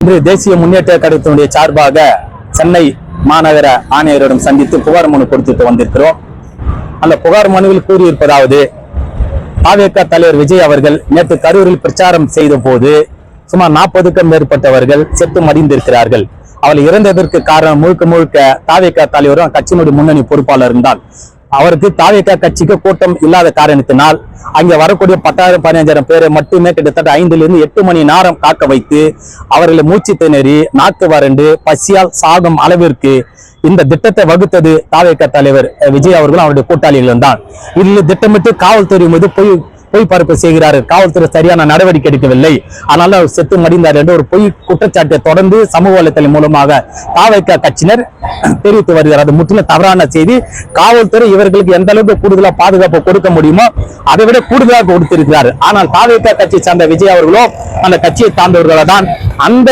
இன்று தேசிய முன்னேற்ற கழகத்தினுடைய சார்பாக சென்னை மாநகர ஆணையரிடம் சந்தித்து புகார் மனு கொடுத்துட்டு வந்திருக்கிறோம். அந்த புகார் மனுவில் கூறியிருப்பதாவது தாவேக தலைவர் விஜய் அவர்கள் நேற்று கரூரில் பிரச்சாரம் செய்த போது சுமார் நாற்பதுக்கும் மேற்பட்டவர்கள் செத்து மடிந்திருக்கிறார்கள் அவள் இறந்ததற்கு காரணம் முழுக்க முழுக்க தாவேக தலைவரும் கட்சியினுடைய முன்னணி பொறுப்பாளரும் தான். அவருக்கு தாவேக கட்சிக்கு கூட்டம் இல்லாத காரணத்தினால் அங்கே வரக்கூடிய பத்தாயிரம் பதினஞ்சாயிரம் பேரை மட்டுமே கிட்டத்தட்ட ஐந்துல இருந்து எட்டு மணி நேரம் காக்க வைத்து அவர்களை மூச்சு திணறி நாக்கு வறண்டு பசியால் சாகும் அளவிற்கு இந்த திட்டத்தை வகுத்தது தாவேக தலைவர் விஜய் அவர்களும் அவருடைய கூட்டாளிகளும் தான். இதில் திட்டமிட்டு காவல்துறை மீது போய் பொய் பரப்பு செய்கிறார்கள் காவல்துறை சரியான நடவடிக்கை எடுக்கவில்லை. அதனால அவர் செத்து மடிந்தார் என்று ஒரு பொய் குற்றச்சாட்டை தொடர்ந்து சமூக வலைத்தளம் மூலமாக தாவைக்கா கட்சியினர் தெரிவித்து வருகிறார். அது முற்றிலும் தவறான செய்தி. காவல்துறை இவர்களுக்கு எந்த அளவுக்கு கூடுதலா பாதுகாப்பு கொடுக்க முடியுமோ அதை விட கூடுதலாக கொடுத்திருக்கிறார். ஆனால் தாவேக கட்சியை சார்ந்த விஜய் அவர்களோ அந்த கட்சியை சார்ந்தவர்களோ தான் அந்த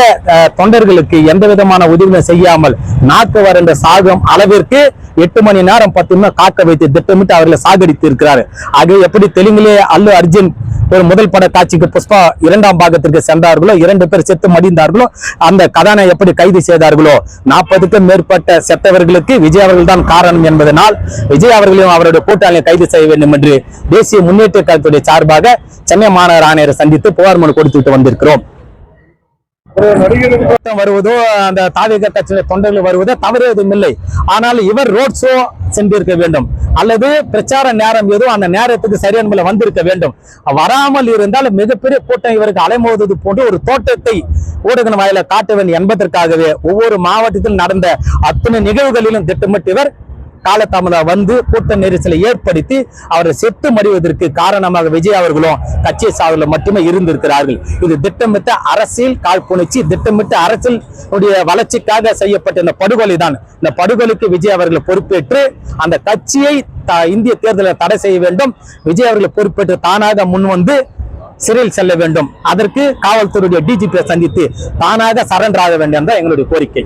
தொண்டர்களுக்கு எந்த விதமான உதவியும் செய்யாமல் நாக்கு என்ற சாகம் அளவிற்கு எட்டு மணி நேரம் பத்து காக்க வைத்து திட்டமிட்டு அவர்களை சாகடித்து இருக்கிறார் அது எப்படி தெலுங்கிலே அல்லு அர்ஜுன் ஒரு முதல் பட காட்சிக்கு புஷ்பா இரண்டாம் பாகத்திற்கு சென்றார்களோ இரண்டு பேர் செத்து மடிந்தார்களோ அந்த கதானை எப்படி கைது செய்தார்களோ நாற்பதுக்கும் மேற்பட்ட செத்தவர்களுக்கு விஜய் அவர்கள் தான் காரணம் என்பதனால் விஜய் அவர்களையும் அவருடைய கூட்டாளியை கைது செய்ய வேண்டும் என்று தேசிய முன்னேற்ற கழகத்துடைய சார்பாக சென்னை மாநகர ஆணையரை சந்தித்து புகார் மனு கொடுத்துட்டு வந்திருக்கிறோம். வருவதோ அந்த தாவிக கட்சியினர் தொண்டர்கள் வருவதோ தவறு எதுவும் இல்லை. ஆனால் இவர் ரோட் ஷோ சென்றிருக்க வேண்டும். அல்லது பிரச்சார நேரம் ஏதோ அந்த நேரத்துக்கு சரியான முறையில் வந்திருக்க வேண்டும். வராமல் இருந்தால் மிகப்பெரிய கூட்டம் இவருக்கு அலைமோதுவது போன்ற ஒரு தோட்டத்தை ஊடக வாயில காட்ட வேண்டும் என்பதற்காகவே ஒவ்வொரு மாவட்டத்தில் நடந்த அத்தனை நிகழ்வுகளிலும் திட்டமிட்டு இவர் காலதாமதம் வந்து கூட்ட நெரிசலை ஏற்படுத்தி அவரை செத்து மடிவதற்கு காரணமாக விஜய் அவர்களும் கட்சி சார்பில் மட்டுமே இருந்திருக்கிறார்கள். இது திட்டமிட்ட அரசியல் காழ்ப்புணர்ச்சி திட்டமிட்ட அரசியலுடைய வளர்ச்சிக்காக செய்யப்பட்ட இந்த படுகொலை தான் இந்த படுகொலைக்கு விஜய் அவர்களை பொறுப்பேற்று அந்த கட்சியை த- இந்திய தேர்தலில் தடை செய்ய வேண்டும். விஜய் அவர்களை பொறுப்பேற்று தானாக முன் வந்து சிறையில் செல்ல வேண்டும். அதற்கு காவல்துறையுடைய டிஜிபியை சந்தித்து தானாக சரண்டர் ஆக வேண்டும் தான் எங்களுடைய கோரிக்கை.